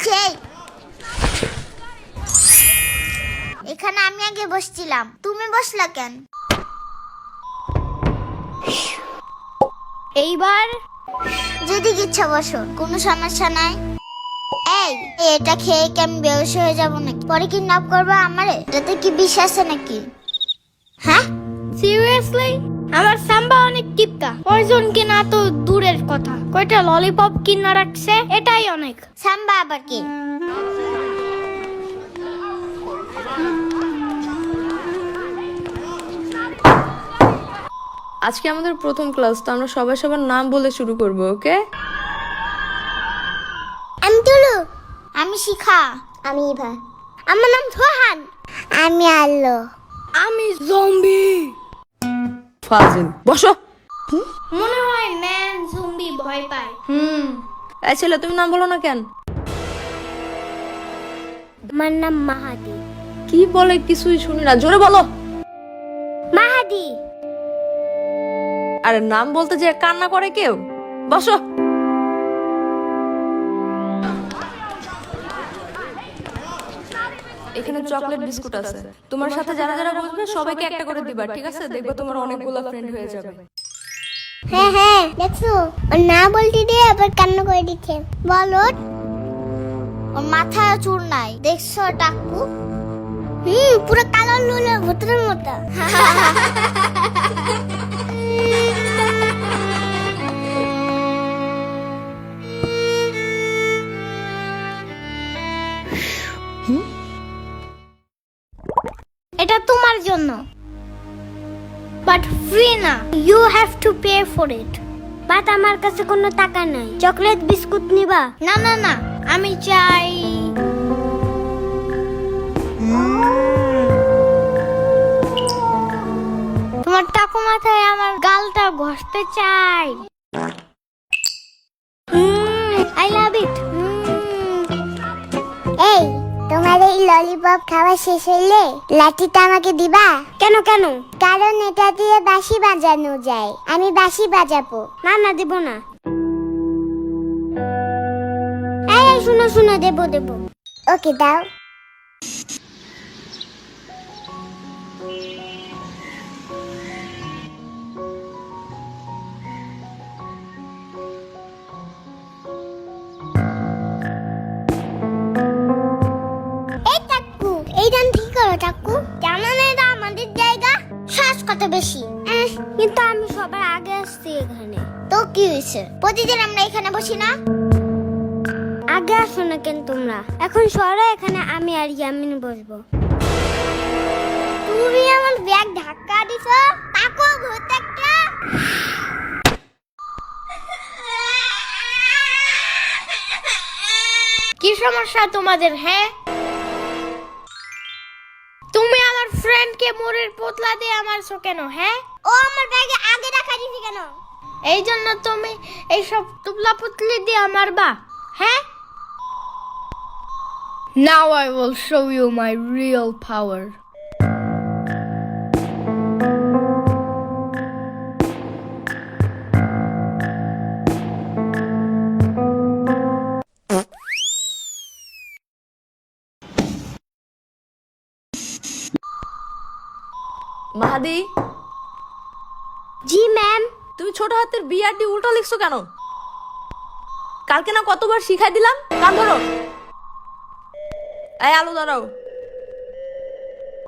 দিচ্ছে এখানে আমি আগে বসছিলাম। তুমি বসলা কেন? এইবার যদি ইচ্ছা বসো, কোনো সমস্যা নাই। এই, এটা খেয়ে কি আমি বেহোশ হয়ে যাব নাকি? পরে কি নাপ করব আমারে? এটাতে কি বিষ আছে নাকি? হ্যাঁ? সিরিয়াসলি আমার সাম্বা টিপকা পয়জন কিনা তো দূরের কথা। কয়টা ললিপপ কিনা রাখছে এটাই অনেক। সাম্বা আবার কি? আজকে আমাদের প্রথম ক্লাস তো আমরা সবাই সবার নাম বলে শুরু করব ওকে? আমি তুলু আমি শিখা। আমি ইভা। আমার নাম সোহান আমি আলো। আমি জম্বি ফাজিল। বসো। মনে হয় ম্যান জম্বি ভয় পায়। হুম। এই ছেলে তুমি নাম বলো না কেন? আমার নাম মাহাদি। কি বলে কিছুই শুনি না। জোরে বলো। মাহাদি। আরে নাম বলতে যে কান্না করে কেউ? বসো। এখানে চকলেট বিস্কুট আছে। তোমার সাথে যারা যারা বসবে সবাইকে একটা করে দিবা ঠিক আছে? দেখবে তোমার অনেকগুলো ফ্রেন্ড হয়ে যাবে। হ্যাঁ হ্যাঁ দেখছ? ও না বলতে দিয়ে আবার কান্না করে দিচ্ছে। বলো ওর। মাথায় চুল নাই। দেখছ টাকু হুম পুরো কালো লুলো ভূতের মতো। এটা তোমার জন্য। বাট ফ্রি না। You have to pay for it but আমার কাছে কোনো টাকা নাই। চকলেট বিস্কুট নিবা? না না না। আমি চাই। তোমার টাকু মাথায় আমার গালটা ঘষতে চাই। আই লাভ ইট তোমার এই ললিপপ খাওয়া শেষ হইলে লাঠিটা আমাকে দিবা? কেন কেন? কারণ এটা দিয়ে বাঁশি বাজানো যায়। আমি বাঁশি বাজাবো। না না দেব না। এই শুনো শুনো দেব দেব। ওকে দাও। কত বেশি। কিন্তু আমি সবার আগে আসছি এখানে। তো কি হয়েছে? প্রতিদিন আমরা এখানে বসি না? আগে আসো না কেন তোমরা? এখন সরো এখানে আমি আর ইয়ামিন বসবো। তুমি আমার ব্যাগ ধাক্কা দিছো? তাকো ভূত একটা। কি সমস্যা তোমাদের হ্যাঁ? ফ্রেন্ডকে মোরের পোতলা দিয়ে আমারছো কেন হ্যাঁ? ও আমার ব্যাগে আগে রাখা দিছি কেন? এই জন্য তুমি এইসব তুবলা পুতলি দিয়ে আমার বা হ্যাঁ? Now I will show you my real power. Mahadi? G ma'am তুমি ছোট হাতের বিআরডি উল্টো লিখছো কেন? কালকে না কতবার শিখাই দিলাম? কান ধরো। এই আলো দাঁড়াও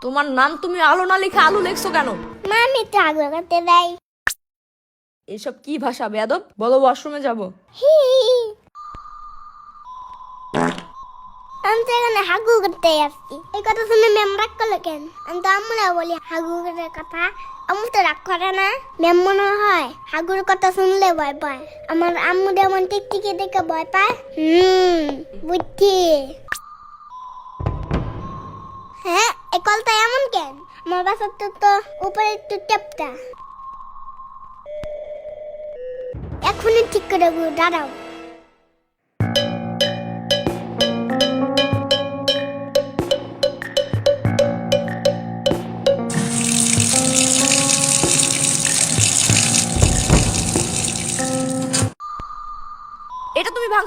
তোমার নাম তুমি আলো না লিখে আলু লিখছো কেন? মামি আগে করতে দেয় এসব কি ভাষা বেয়াদব? বলো ওয়াশরুমে যাব। হি। আমি তো এখানে হাগু করতে আসছি এই কথা শুনে ম্যাম রাগ করল কেন আমি তো আম্মুরা বলি হাগু করার কথা আম্মু তো রাগ করে না ম্যাম মনে হয় হাগুর কথা শুনলে ভয় পায় আমার আম্মু যেমন টিকটিকি দেখে ভয় পায় হুম বুঝছি হ্যাঁ এই কলটা এমন কেন আমার বাসার তো তো উপরে একটু টেপটা এখনই ঠিক করে দাঁড়াও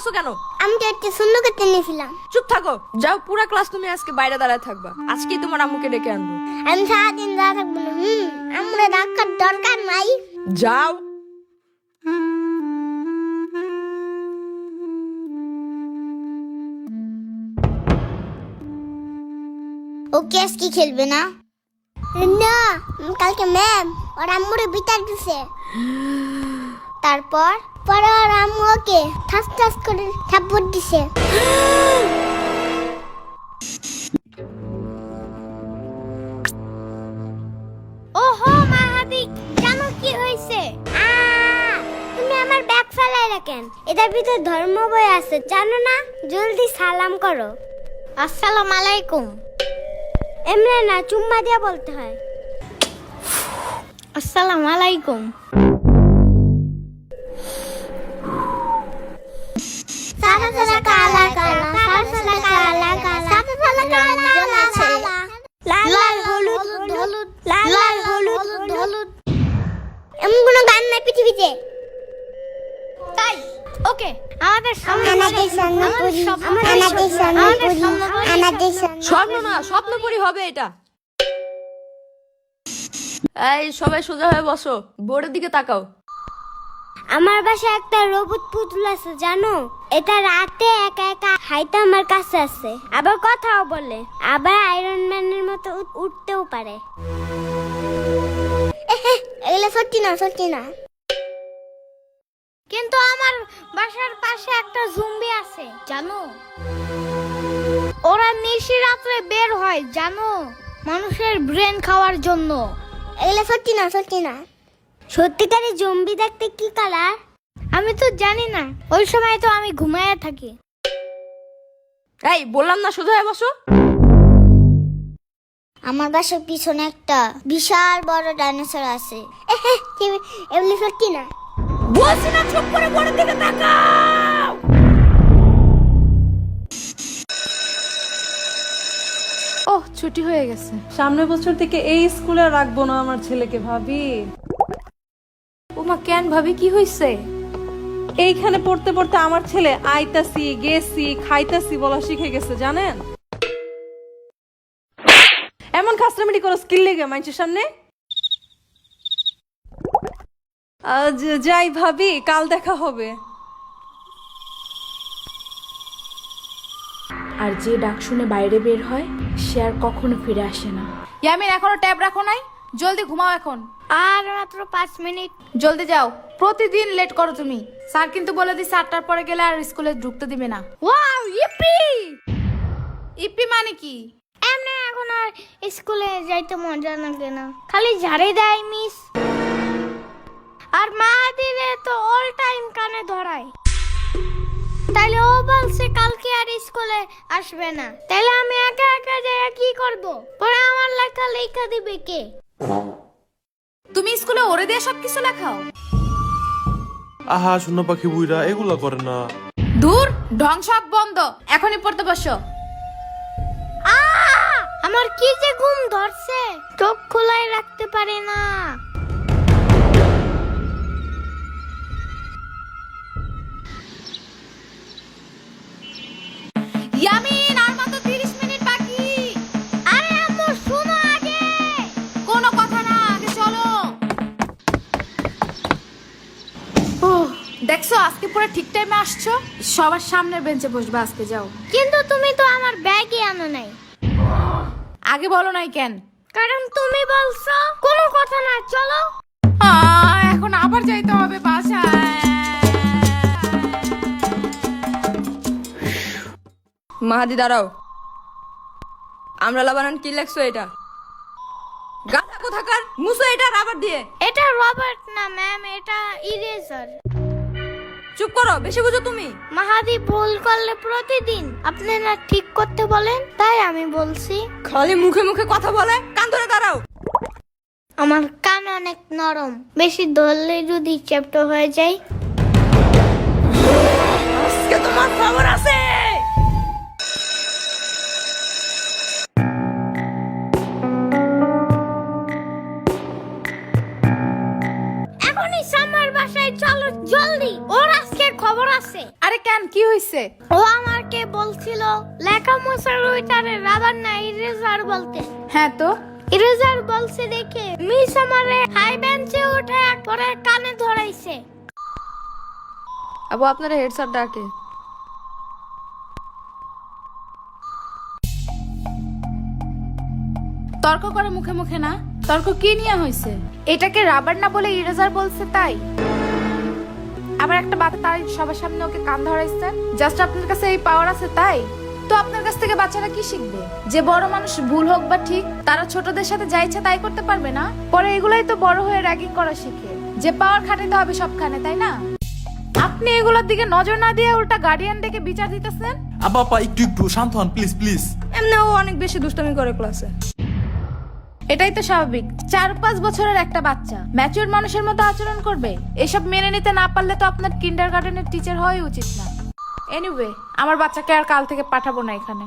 ভাঙছো কেন? আমি তো একটু সুন্দর করতে নিয়েছিলাম চুপ থাকো। যাও পুরা ক্লাস তুমি আজকে বাইরে দাঁড়ায় থাকবা। আজকেই তোমার আম্মুকে ডেকে আনব। আমি সারাদিন যা থাকব না হুম? আমরা রাখার দরকার নাই। যাও। ও কেস কি খেলবে না? না কালকে ম্যাম ওর আম্মুরে বিচার দিছে। তারপর? পরে ওর আম্মু ওকে ঠাস ঠাস করে থাপ্পড় দিছে। ওহো মাহাদি জানো কি হয়েছে? তুমি আমার ব্যাগ ফেলাই রাখেন। এটার ভিতর ধর্ম বই আছে জানো না? জলদি সালাম করো। আসসালাম আলাইকুম। এমনি না চুম্মা দিয়ে বলতে হয়। আসসালাম আলাইকুম। সাদা সাদা কালা কালা লাল লাল হলুদ হলুদ লাল লাল হলুদ হলুদ। এমন কোনো গান নাই পৃথিবীতে। তাই? ওকে আমাদের আমাদের আমাদের স্বপ্ন না স্বপ্নপরি হবে এটা। এই সবাই সোজা হয়ে বসো। বোর্ডের দিকে তাকাও। আমার বাসায় একটা রোবট পুতুল আছে, জানো? এটা রাতে একা একা হাইতে আমার কাছে আছে। আবার কথাও বলে। আবার আয়রন ম্যানের মতো উঠ- উঠতেও পারে। এগুলো সত্যি না সত্যি না। কিন্তু আমার বাসার পাশে একটা জুম্বি আছে, জানো? ওরা নিশি রাত্রে বের হয়, জানো? মানুষের ব্রেন খাওয়ার জন্য। এগুলো সত্যি না সত্যি না। সত্যিকারে জম্বি দেখতে কি কালার? আমি তো জানি না। ওই সময় তো আমি ঘুমায়া থাকি। এই বললাম না সোজা হয়ে বসো। আমার বাসার পিছনে একটা বিশাল বড় ডাইনোসর আছে। এগুলি সত্যি না? বলছি না চুপ করে বোর্ডের দিকে তাকাও। ওহ ছুটি হয়ে গেছে। সামনের বছর থেকে এই স্কুলে রাখব না আমার ছেলেকে ভাবি। ওমা কেন ভাবি কি হইছে এইখানে পড়তে পড়তে আমার ছেলে আইতাসি গেছি খাইতাসি বলা শিখে গেছে জানেন? এমন খাসরামিটি করো স্কিল লেগে মানুষের সামনে। আজ যাই ভাবি কাল দেখা হবে। আর যে ডাক শুনে বাইরে বের হয় সে আর কখনো ফিরে আসে না। ইয়ামিন এখনও ট্যাব রাখো নাই? জলদি ঘুমাও এখন। আর মাত্র পাঁচ মিনিট। জলদি যাও। প্রতিদিন লেট করো তুমি। স্যার কিন্তু বলে দিচ্ছে আটটার পরে গেলে আর স্কুলে ঢুকতে দিবে না। Wow E P! ইপি মানে কি? এমনি এখন আর স্কুলে যাইতে মজা লাগে না। খালি ঝাড়ে দেয় মিস আর মা দিলে তো অল টাইম কানে ধরায়। তাইলে ও বলছে কালকে আর স্কুলে আসবে না। তাইলে আমি একা একা যাই কি করব? পরে আমার লেখা লেখা দিবে কে? তুমি স্কুলে ওরে দিয়ে সবকিছু লেখাও। আহা শূন্য পাখি বুইরা এগুলা করে না। দূর ঢং সব বন্ধ। এখনই পড়তে বসো। আহ! আমার কি যে ঘুম ধরছে চোখ খোলাই রাখতে পারে না। ইয়ামিন! আজকে পুরো ঠিক টাইমে আসছো? সবার সামনের বেঞ্চে বসবে আজকে যাও। কিন্তু তুমি তো আমার ব্যাগই আনো নাই। আগে বলো নাই কেন? কারণ তুমি বলছো কোনো কথা না চলো। আহ, এখন আবার যাইতে হবে বাসায়। মাহাদি দাঁড়াও। আমরা লাবানান কি লেখছো এটা? গাধা কোথাকার? মুসো এটা রাবার দিয়ে। এটা রবার্ট না ম্যাম এটা ইরেজার চুপ করো বেশি বুঝো তুমি। মাহাদি ভুল করলে প্রতিদিন আপনি না ঠিক করতে বলেন তাই আমি বলছি। খালি মুখে মুখে কথা বলে কান ধরে দাঁড়াও। আমার কান অনেক নরম বেশি ধরলে যদি চ্যাপ্টা হয়ে যায়। আজকে তোমার খবর আছে। আছে। আরে কেন কি হয়েছে ও আমাকে বলছিল লেখা ওইটারে রাবার না ইরেজার বলতে। হ্যাঁ তো? ইরেজার বলছে দেখে মিস আমারে হাই বেঞ্চে উঠে পরে কানে ধরাইছে। আবু আপনারা হেড স্যার ডাকে। তর্ক করে মুখে মুখে না। তর্ক কি নিয়ে হয়েছে এটাকে রাবার না বলে ইরেজার বলছে তাই। আবার একটা বাচ্চা তাই সবার সামনে ওকে কান ধরাইছেন জাস্ট আপনার কাছে এই পাওয়ার আছে তাই? তো আপনার কাছ থেকে বাচ্চারা কি শিখবে? যে বড় মানুষ ভুল হোক বা ঠিক তারা ছোটদের সাথে যা ইচ্ছা তাই করতে পারবে না? পরে এগুলাই তো বড় হয়ে র্যাগিং করা শিখে। যে পাওয়ার খাটাতে হবে সবখানে তাই না? আপনি এগুলোর দিকে নজর না দিয়ে উল্টা গার্ডিয়ান ডেকে বিচার দিতেছেন? আব্বা আপা একটু একটু শান্ত হন প্লিজ প্লিজ এমনি ও অনেক বেশি দুষ্টামি করে ক্লাসে এটাই তো স্বাভাবিক। চার পাঁচ বছরের একটা বাচ্চা। ম্যাচিউর মানুষের মতো আচরণ করবে। এসব মেনে নিতে না পারলে তো আপনার কিন্ডার গার্ডেনের টিচার হওয়াই উচিত না। এনিওয়ে আমার বাচ্চাকে আর কাল থেকে পাঠাবো না এখানে।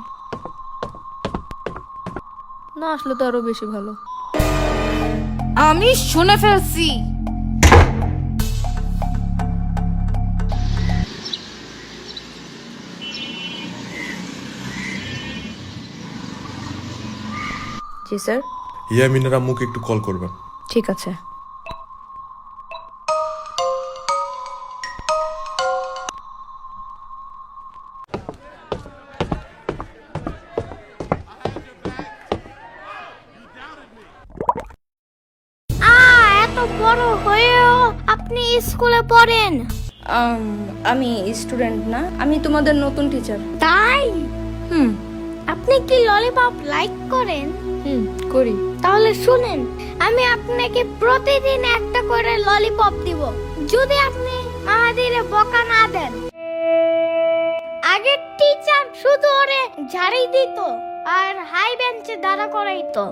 না আসলে তো আরও বেশি ভালো। আমি শুনে ফেলছি। জি স্যার? ইয়ামিনের আম্মুকে একটু কল করবেন। ঠিক আছে। এত বড় হয়েও আপনি স্কুলে পড়েন? আমি স্টুডেন্ট না আমি তোমাদের নতুন টিচার। তাই? হুম। আপনি কি ললিপপ লাইক করেন? হুম করি। তাহলে শুনেন আমি আপনাকে প্রতিদিন একটা করে ললিপপ দিব। যদি আপনি মাহাদিরে বকা না দেন। আগের টিচার শুধু ওরে ঝাড়ি দিত আর হাই বেঞ্চে দাঁড়া করাইতো।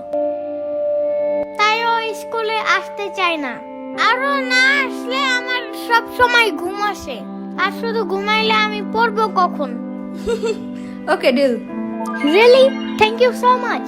তাই ও স্কুলে আসতে চায় না। আরও না আসলে আমার সব সময় ঘুম আসে। আর শুধু ঘুমাইলে আমি পড়ব কখন? Okay deal really thank you so much